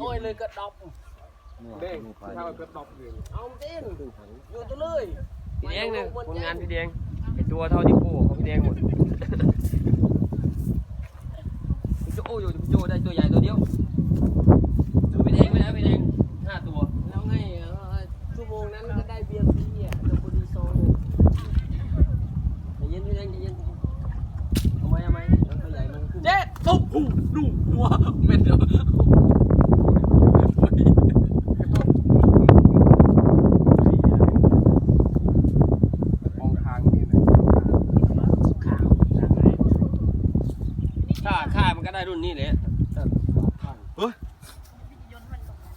โอ้ยเลยก็ดอกเด้งถ้ามันก็ตบอยู่เอาเต้นอยู่ตัวเลยพี่แดงเนี่ยผลงานพี่แดงไอตัวเท่าที่โป้ของพี่แดงหมดโจอยู่โจได้ตัวใหญ่ตัวเดียวดูพี่แดงไหมนะพี่แดงห้าตัวแล้วไงชั่วโมงนั้นก็ได้เบียร์ฟรีอะตัวบุรีโซนใจเย็นพี่แดงใจเย็นทำไมทำไมแล้วตัวใหญ่มันขึ้นเจ๊ตุ๊บหูดูหัวเม็ดเดียว มองทางนี่นะ ถ้าค่ามันก็ได้รุ่นนี้เลย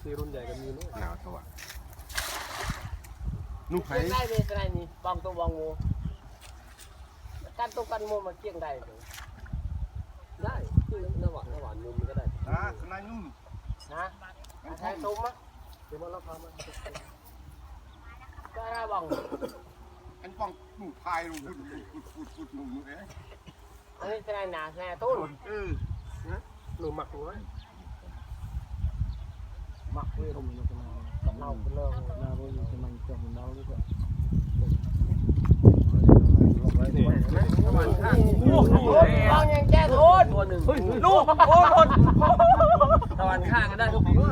ซีรุ่นใหญ่ก็มีนู่นหนาวสว่างนุ่งไผ่เกี่ยงได้เลยอะไรนี่บางตัวบางงูการตัวกันโมมาเกี่ยงได้เลยได้ที่ระหว่างระหว่างมุมมันก็ได้ นะสนายนุ่มนะใช้ตุ้มอะเดี๋ยวมันเราพามาก็ได้บางอันป้องหนูพายหนูพุดพุดพุดพุดหนูเอ๊ะอันนี้จะได้หนาแน่ต้นเออนะ หนูหมักไว้หมักเวทมนต์มากับเราเป็นเรื่องเราเป็นมันจะมันเราด้วยนี่ประมาณข้างโอ้โหบางยังแจ้โทษตัวหนึ่งลูกโอ้โหตะวันข้างก็ได้ทุก